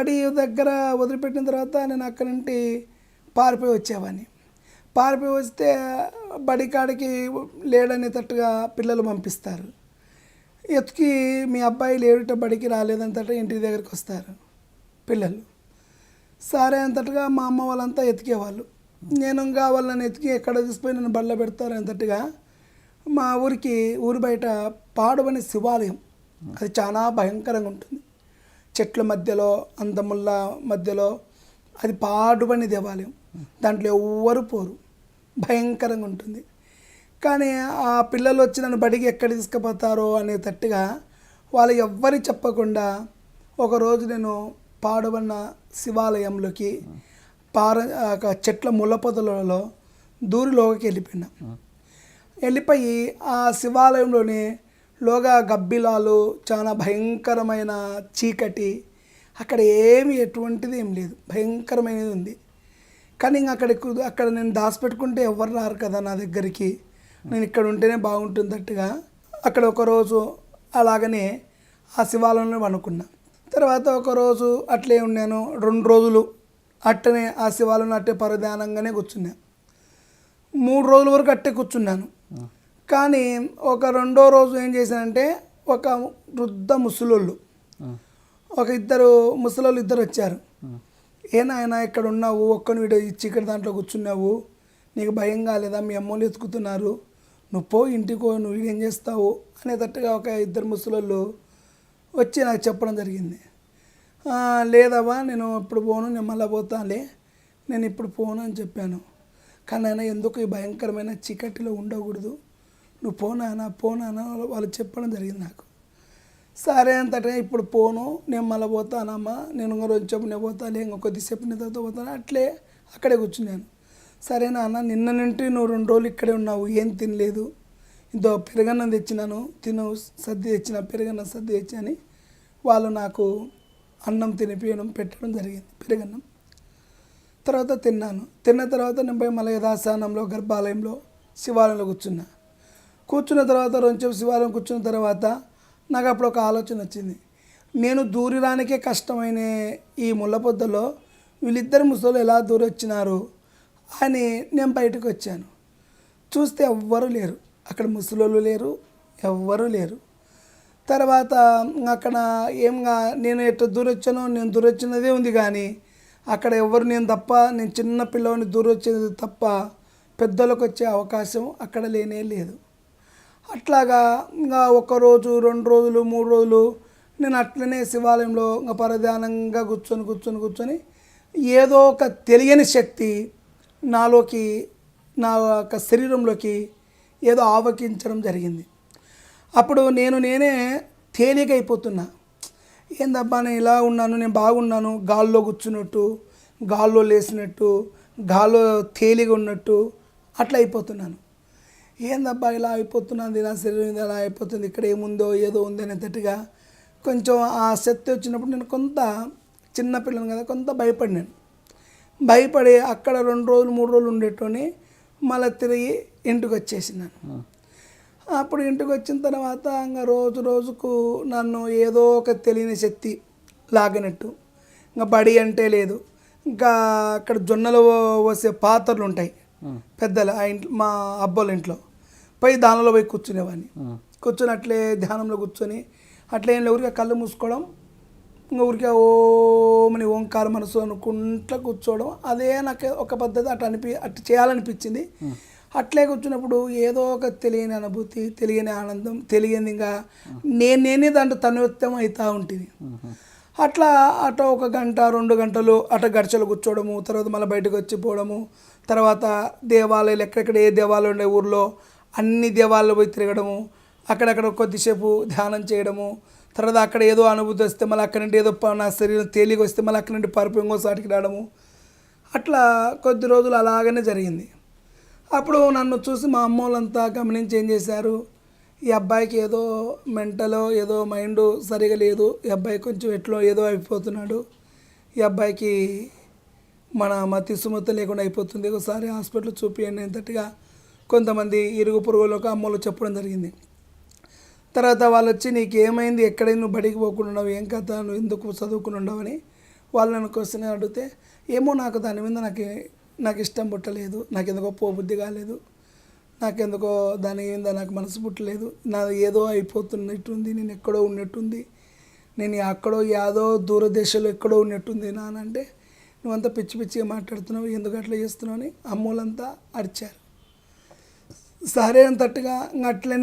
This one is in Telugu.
బడి దగ్గర వదిలిపెట్టిన తర్వాత నేను అక్కడి నుండి పారిపోయి వచ్చేవాడిని. పారిపోయి వస్తే బడి కాడికి లేడనేటట్టుగా పిల్లలు పంపిస్తారు. ఎత్తుకి మీ అబ్బాయి లేడుట బడికి రాలేదంతట ఇంటి దగ్గరికి వస్తారు పిల్లలు. సరే అంతటగా మా అమ్మ వాళ్ళంతా ఎతికేవాళ్ళు. నేను ఇంకా వాళ్ళని ఎతికి ఎక్కడ తీసుకుపోయి నన్ను బళ్ళ పెడతారు అంతట్టుగా మా ఊరికి ఊరి బయట పాడుబని శివాలయం. అది చాలా భయంకరంగా ఉంటుంది. చెట్ల మధ్యలో అందముళ్ళ మధ్యలో అది పాడుబడిన దేవాలయం. దాంట్లో ఎవ్వరు పోరు. భయంకరంగా ఉంటుంది. కానీ ఆ పిల్లలు వచ్చి నన్ను బడికి ఎక్కడ తీసుకుపోతారో అనే తట్టుగా వాళ్ళు ఎవ్వరి చెప్పకుండా ఒకరోజు నేను పాడుబడిన శివాలయంలోకి పార చెట్ల ములపొదలలో దూరిలోకి వెళ్ళిపోయినా. వెళ్ళిపోయి ఆ శివాలయంలోని లోగా గబ్బిలాలు చాలా భయంకరమైన చీకటి. అక్కడ ఏమి ఎటువంటిది ఏం లేదు. భయంకరమైనది ఉంది. కానీ ఇంకా అక్కడ అక్కడ నేను దాచిపెట్టుకుంటే ఎవరు రారు కదా నా దగ్గరికి. నేను ఇక్కడ ఉంటేనే బాగుంటుందట్టుగా అక్కడ ఒకరోజు అలాగనే ఆ శివాలయంలో అనుకున్నా తర్వాత ఒకరోజు అట్లే ఉన్నాను. రెండు రోజులు అట్టనే ఆ శివాలయంలో అట్టే పరధ్యానంగానే కూర్చున్నాను మూడు రోజుల వరకు అట్టే కూర్చున్నాను. కానీ ఒక రెండో రోజు ఏం చేశానంటే ఒక వృద్ధ ముసలోళ్ళు ఒక ఇద్దరు ముసలోళ్ళు ఇద్దరు వచ్చారు. ఏ నాయన ఇక్కడ ఉన్నావు ఒక్కని వీడియో ఇచ్చి ఇక్కడ దాంట్లో కూర్చున్నావు నీకు భయం కాలేదా మీ అమ్మోళ్ళు ఎత్తుకుతున్నారు నువ్వు పో ఇంటికి నువ్వు ఏం చేస్తావు అనేటట్టుగా ఒక ఇద్దరు ముసలోళ్ళు వచ్చి నాకు చెప్పడం జరిగింది. "ఆ, లేదవ్వా నేను ఇప్పుడు పోను నేను మళ్ళీ పోతానులే నేను ఇప్పుడు పోను అని చెప్పాను. కానీ ఆయన ఎందుకు ఈ భయంకరమైన చీకటిలో ఉండకూడదు? నువ్వు పోనానా పోనానా వాళ్ళు చెప్పడం జరిగింది నాకు. సరే అంతటే ఇప్పుడు పోను నేను మళ్ళీ పోతానమ్మా నేను ఇంకో రోజు చెప్పు నేను పోతాలే ఇంకో కొద్దిసేపు నీ తర్వాత పోతాను అట్లే అక్కడే కూర్చున్నాను సరే నాన్న నిన్న నుండి నువ్వు రెండు రోజులు ఇక్కడే ఉన్నావు ఏం తినలేదు. ఇంతో పెరగన్నం తెచ్చినాను తిను సర్ది తెచ్చిన పెరగన్నం సర్ది తెచ్చి అని వాళ్ళు నాకు అన్నం తినిపించడం పెట్టడం జరిగింది పెరగన్నం. తర్వాత తిన్నాను. తిన్న తర్వాత నేను పోయి మళ్ళీ యథాస్థానంలో గర్భాలయంలో శివాలయంలో కూర్చున్నా. కూర్చున్న తర్వాత రెండు శివాలయం కూర్చున్న తర్వాత నాకు అప్పుడు ఒక ఆలోచన వచ్చింది. నేను దూరిరానికే కష్టమైన ఈ ముళ్ళపొద్దలో వీళ్ళిద్దరు ముసలు ఎలా దూరి వచ్చినారు అని నేను బయటకు వచ్చాను. చూస్తే ఎవ్వరూ లేరు. అక్కడ ముసలోళ్ళు లేరు ఎవ్వరూ లేరు. తర్వాత అక్కడ ఏంగా నేను ఎట్లా దూరొచ్చానో నేను దూరొచ్చినదే ఉంది కానీ అక్కడ ఎవరు నేను తప్ప నేను చిన్న పిల్లవాడిని దూరొచ్చేది తప్ప పెద్దలకు వచ్చే అవకాశం అక్కడ లేనే లేదు. అట్లాగా ఇంకా ఒక రోజు రెండు రోజులు మూడు రోజులు నేను అట్లనే శివాలయంలో ఇంకా పరధ్యానంగా కూర్చొని కూర్చొని కూర్చొని ఏదో ఒక తెలియని శక్తి నాలోకి నా యొక్క శరీరంలోకి ఏదో ఆవకించడం జరిగింది. అప్పుడు నేను నేనే తేలికైపోతున్నా. ఏందబ్బా నేను ఇలా ఉన్నాను నేను బాగున్నాను గాల్లో కూర్చున్నట్టు గాల్లో లేసినట్టు గాల్లో తేలిగా ఉన్నట్టు అట్లా అయిపోతున్నాను. ఏందబ్బా ఇలా అయిపోతున్నది? నా శరీరం ఇది అలా అయిపోతుంది. ఇక్కడ ఏముందో ఏదో ఉంది అనేటట్టుగా కొంచెం ఆ శక్తి వచ్చినప్పుడు నేను కొంత చిన్న పిల్లను కదా కొంత భయపడినాను. భయపడి అక్కడ రెండు రోజులు మూడు రోజులు ఉండేటోని మళ్ళీ తిరిగి ఇంటికి వచ్చేసినాను. అప్పుడు ఇంటికి వచ్చిన తర్వాత ఇంకా రోజు రోజుకు నన్ను ఏదో ఒక తెలియని శక్తి లాగినట్టు. ఇంకా బడి అంటే లేదు. ఇంకా అక్కడ జొన్నలు వసే పాత్రలు ఉంటాయి పెద్దలు ఆ ఇంట్లో మా అబ్బోళ్ళ ఇంట్లో. పోయి దానిలో పోయి కూర్చునేవాడిని. కూర్చొని అట్లే ధ్యానంలో కూర్చొని అట్లే ఏం ఊరికే కళ్ళు మూసుకోవడం ఇంకా ఊరికే ఓమని ఓంకార మనసు అనుకుంటా కూర్చోవడం అదే నాకు ఒక పద్ధతి అట్లా అనిపి అట్లా చేయాలనిపించింది. అట్లే కూర్చున్నప్పుడు ఏదో ఒక తెలియని అనుభూతి తెలియని ఆనందం తెలియని ఇంకా నేను నేనే దాంట్లో తన్వత్తం అవుతూ ఉంటుంది అట్లా అట ఒక గంట రెండు గంటలు అట గడిచలు కూర్చోవడము తర్వాత మళ్ళీ బయటకు వచ్చి పోవడము తర్వాత దేవాలయాలు ఎక్కడెక్కడ ఏ దేవాలయం ఉండే ఊర్లో అన్ని దేవాళ్ళు పోయి తిరగడము అక్కడక్కడ కొద్దిసేపు ధ్యానం చేయడము తర్వాత అక్కడ ఏదో అనుభూతి వస్తే మళ్ళీ అక్కడ నుండి ఏదో నా శరీరం తేలిక వస్తే మళ్ళీ అక్కడ నుండి పరుపు ఇంకోసాటికి రావడము అట్లా కొద్ది రోజులు అలాగనే జరిగింది. అప్పుడు నన్ను చూసి మా అమ్మ వాళ్ళంతా గమనించి ఏం చేశారు ఈ అబ్బాయికి ఏదో మెంటలో ఏదో మైండ్ సరిగా లేదు ఈ అబ్బాయి కొంచెం ఎట్లో ఏదో అయిపోతున్నాడు ఈ అబ్బాయికి మన మతి సుమత లేకుండా అయిపోతుంది ఒకసారి హాస్పిటల్ చూపియండి ఎంతటిగా కొంతమంది ఇరుగు పొరుగులకు అమ్మలు చెప్పడం జరిగింది. తర్వాత వాళ్ళు వచ్చి నీకు ఏమైంది ఎక్కడైనా నువ్వు బడికి పోకుండా ఉన్నావు? ఏం కథ? నువ్వు ఎందుకు చదువుకుని ఉండవని? వాళ్ళు నన్ను క్వశ్చన్ అడిగితే ఏమో నాకు దాని మీద నాకు నాకు ఇష్టం పుట్టలేదు. నాకు ఎందుకో పోబుద్ధి కాలేదు. నాకెందుకో దాని మీద నాకు మనసు పుట్టలేదు. నాది ఏదో అయిపోతున్నట్టుంది. నేను ఎక్కడో ఉన్నట్టుంది. నేను అక్కడో యాదో దూరదేశంలో ఎక్కడో ఉన్నట్టుంది నానంటే నువ్వంతా పిచ్చి పిచ్చిగా మాట్లాడుతున్నావు? ఎందుకు అట్లా చేస్తున్నావు? అని అమ్మోలంతా అరిచారు. సరే అంతట్టుగా అట్లనే